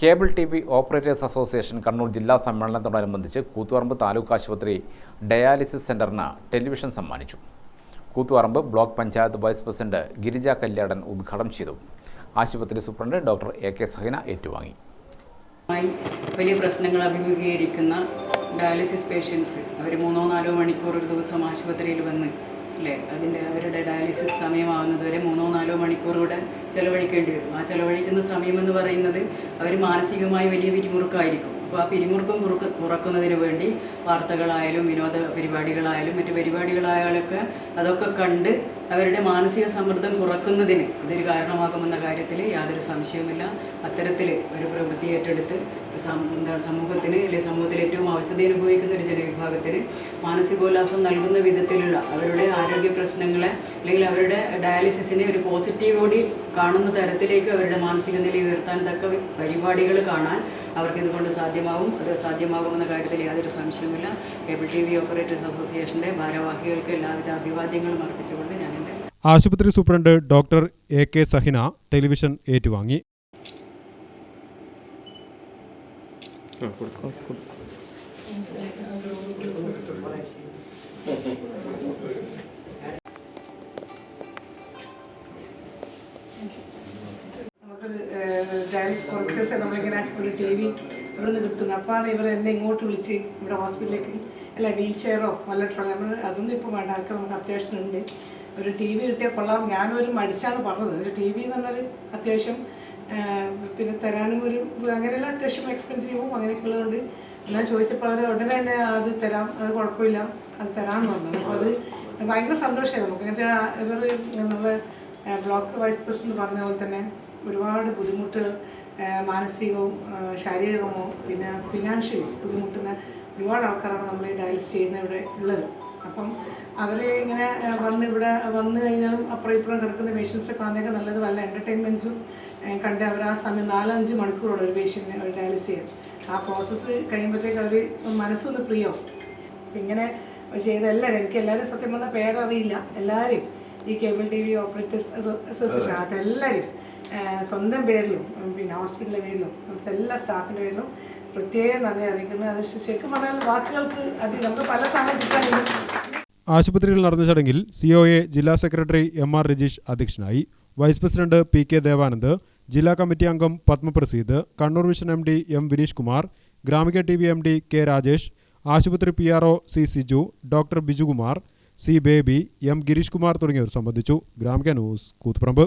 Cable T V operators association Kannur ജില്ലാ സമ്മേളനത്തോടനുബന്ധിച്ച് കൂത്തുപറമ്പ് താലൂക്ക് ആശുപത്രി ഡയാലിസിസ് സെന്ററിന് ടെലിവിഷൻ സമ്മാനിച്ചു. Koothuparamba block panchayat vice president Girija Kalyadan ഉദ്ഘാടനം ചെയ്തു. ആശുപത്രി സൂപ്രണ്ട് ഡോക്ടർ എ കെ സഹന ഏറ്റുവാങ്ങി. വലിയ പ്രശ്നങ്ങൾ അഭിമുഖീകരിക്കുന്ന ഡയാലിസിസ് പേഷ്യൻസ് അവർ മൂന്നോ നാലോ മണിക്കൂർ ഒരു ദിവസം ആശുപത്രിയിൽ വന്ന് അല്ലേ? അതിന്റെ അവരുടെ ഡയാലിസിസ് സമയമാകുന്നത് വരെ മൂന്നോ നാലോ മണിക്കൂർ ഇവിടെ ചിലവഴിക്കേണ്ടി വരും. ആ ചിലവഴിക്കുന്ന സമയമെന്ന് പറയുന്നത് അവർ മാനസികമായി വലിയ പിരിമുറുക്കമായിരിക്കും അപ്പോൾ ആ പിരിമുറുക്കം കുറുക്ക് കുറക്കുന്നതിന് വേണ്ടി വാർത്തകളായാലും വിനോദ പരിപാടികളായാലും മറ്റ് പരിപാടികളായാലൊക്കെ അതൊക്കെ കണ്ട് അവരുടെ മാനസിക സമ്മർദ്ദം കുറക്കുന്നതിന് ഇതൊരു കാരണമാകുമെന്ന കാര്യത്തിൽ യാതൊരു സംശയവുമില്ല. അത്തരത്തിൽ ഒരു പ്രവൃത്തി ഏറ്റെടുത്ത് സമൂഹത്തിന് അല്ലെങ്കിൽ സമൂഹത്തിൽ ഏറ്റവും അവശത അനുഭവിക്കുന്ന ഒരു ജനവിഭാഗത്തിന് മാനസികോല്ലാസം നൽകുന്ന വിധത്തിലുള്ള അവരുടെ ആരോഗ്യ പ്രശ്നങ്ങളെ അല്ലെങ്കിൽ അവരുടെ ഡയാലിസിസിനെ ഒരു പോസിറ്റീവ് പോസിറ്റീവോടി കാണുന്ന തരത്തിലേക്ക് അവരുടെ മാനസിക നില ഉയർത്താൻ തക്ക പരിപാടികൾ കാണാൻ അവർക്ക് ഇതുകൊണ്ട് സാധ്യമാവും. അത് സാധ്യമാകുമെന്ന കാര്യത്തിൽ യാതൊരു സംശയവുമില്ല. കേബിൾ ടി വി ഓപ്പറേറ്റേഴ്സ് അസോസിയേഷന്റെ ഭാരവാഹികൾക്ക് എല്ലാവിധ അഭിവാദ്യങ്ങളും അർപ്പിച്ചുകൊണ്ട് ഞാൻ എന്റെ ആശുപത്രി superintendent doctor A K Sahina television ഏറ്റുവാങ്ങി. നമുക്കത് ഡയാലിസിസ് കുറച്ച് ദിവസം നമ്മളിങ്ങനെ ഒരു ടി വി ഇവിടെ നിന്ന് കിട്ടുന്നു അപ്പാണ് ഇവർ എന്നെ ഇങ്ങോട്ട് വിളിച്ച് ഇവിടെ ഹോസ്പിറ്റലിലേക്ക് അല്ല വീൽ ചെയറോ വല്ല ട്രോളി നമ്മൾ അതൊന്നും ഇപ്പോൾ വേണ്ട. അതൊക്കെ നമുക്ക് അത്യാവശ്യം ഉണ്ട് ഒരു ടി വി കിട്ടിയാൽ കൊള്ളാം. ഞാനൊരു മടിച്ചാണ് പറഞ്ഞത്. ഒരു ടി വി എന്ന് പറഞ്ഞാൽ അത്യാവശ്യം പിന്നെ തരാനും ഒരു അങ്ങനെയെല്ലാം അത്യാവശ്യം എക്സ്പെൻസീവും അങ്ങനെയൊക്കെ ഉള്ളതുകൊണ്ട് എല്ലാം ചോദിച്ചപ്പോൾ അവർ ഉടനെ തന്നെ അത് തരാം. അത് കുഴപ്പമില്ല. അത് തരാമെന്ന് പറഞ്ഞു. അപ്പോൾ അത് ഭയങ്കര സന്തോഷമായി നമുക്ക്. അങ്ങനത്തെ ഇവർ നമ്മുടെ ബ്ലോക്ക് വൈസ് പ്രസിഡന്റ് പറഞ്ഞ പോലെ തന്നെ ഒരുപാട് ബുദ്ധിമുട്ടുകൾ മാനസികവും ശാരീരികമോ പിന്നെ ഫിനാൻഷ്യലും ബുദ്ധിമുട്ടുന്ന ഒരുപാട് ആൾക്കാരാണ് നമ്മൾ ഈ ചെയ്യുന്ന ഇവിടെ ഉള്ളത്. അപ്പം അവരെ ഇങ്ങനെ വന്ന് ഇവിടെ വന്നു കഴിഞ്ഞാലും അപ്പുറം ഇപ്പുറം കിടക്കുന്ന പേഷ്യൻസൊക്കെ കാണുന്നതൊക്കെ നല്ലത് വല്ല എന്റർടൈൻമെന്റ്സും കണ്ട് അവർ ആ സമയം നാലഞ്ച് മണിക്കൂറുള്ള ഒരു പേഷ്യന്റിനെ അവർ ഡയാലിസ് ചെയ്യാൻ. ആ പ്രോസസ്സ് കഴിയുമ്പോഴത്തേക്ക് അവർ മനസ്സൊന്ന് ഫ്രീ ആവും. ഇങ്ങനെ ചെയ്ത എല്ലാവരും എനിക്ക് എല്ലാവരും സത്യം പറഞ്ഞാൽ പേരറിയില്ല. എല്ലാവരും ഈ cable T V operators association അത്. എല്ലാവരും സ്വന്തം പേരിലും പിന്നെ ഹോസ്പിറ്റലിന്റെ പേരിലും അവിടുത്തെ എല്ലാ സ്റ്റാഫിന്റെ പേരിലും പ്രത്യേകം നന്ദി അറിയിക്കുന്നു. അത് ശരിക്കും പറഞ്ഞാൽ വാക്കുകൾക്ക് അത് നമുക്ക് പല സമയം കിട്ടാനില്ല ആശുപത്രിയിൽ നടന്ന ചടങ്ങിൽ സി ഒ എ ജില്ലാ സെക്രട്ടറി എം ആർ രജീഷ് അധ്യക്ഷനായി vice president P K Devanand ജില്ലാ കമ്മിറ്റി അംഗം Padmaprasad Kannur vision M D M Vineesh Kumar Gramika T V M D K Rajesh ആശുപത്രി P R O C Siju doctor Bijukumar C Baby M Gireesh Kumar തുടങ്ങിയവർ സംബന്ധിച്ചു. Gramika news Koothuparamba.